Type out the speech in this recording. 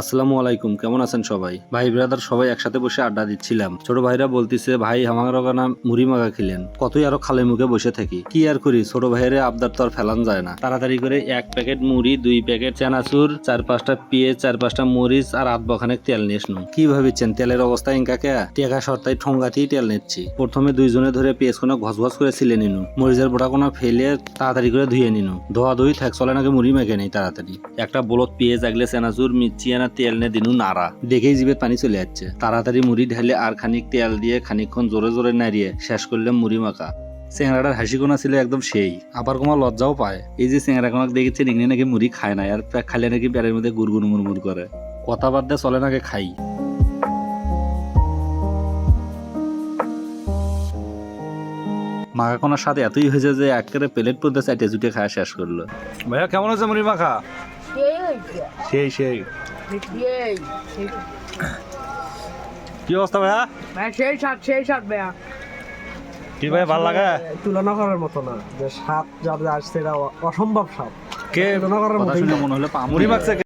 আসসালামু আলাইকুম, কেমন আছেন সবাই? ভাই ব্রাদার সবাই একসাথে বসে আড্ডা দিচ্ছিলাম। ছোট ভাইরা বলতিছে, ভাই আমার ওখানে মুড়ি মাগা খেলেন? কতই আরও খালে মুখে বসে থাকি। কি আর করি? ছোট ভাইয়ের আবদার তো আর ফেলান যায় না। তাড়াতাড়ি করে এক প্যাকেট মুড়ি, দুই প্যাকেট চানাচুর, চার পাঁচটা পেঁয়াজ, চার পাঁচটা মরিচ আর আধ বখানেক তেল নিয়ে আসনু কি ভাবিছেন, তেলের অবস্থা ইনকাকে টেকা সর্তায় ঠোঙ্গাতেই তেল নিচ্ছি। প্রথমে দুইজনে ধরে পেঁয়াজ কোনো ঘস ঘস করে ছিলে নিনু মরিচের বোটা কোনো ফেলে তাড়াতাড়ি করে ধুয়ে নিনু ধোয়া ধুই থাক চলে নাকি মুড়ি মেখে নেই তাড়াতাড়ি। একটা বলত পেঁয়াজ আগলে চেনাচুর, মির্চি আনা তেল নে দিনু নাড়া। দেখেই জিভে পানি চলে যাচ্ছে। তাড়াতাড়ি মুড়ি ঢালে আর খানিক তেল দিয়ে খানিকক্ষণ জোরে জোরে নাড়িয়ে শেষ করলাম মুড়ি মাখা। চেংড়াটার হাসি কোনা ছিল একদম সেই। আবার কোনো লজ্জাও পায়। এই যে চেংড়া কোনা দেখেছে এখানে নাকি মুড়ি খায় না। আর খাইলে নাকি পেটের মধ্যে গুড়গুড় মুড়মুড় করে। কথা বাদ দিয়ে চলে নাকি খাই। মাখা কোনার সাথে এতই হয়েছে যে একেবারে প্লেট পর্যন্ত চাইটে জুটে খাওয়া শেষ করল। ভাইয়া কেমন আছে মুড়ি মাখা? হয়েছে। সেই সেই। কি অবস্থা ভাইয়া? ভাই সেই সাত সেই সাত ভাইয়া। কি ভাই ভালো লাগে? তুলনা করার মতো না যে সাপ যা যা আসছে এটা অসম্ভব সাপ কে? তুলনা করার না। মনে হলো পামুরি মাখছে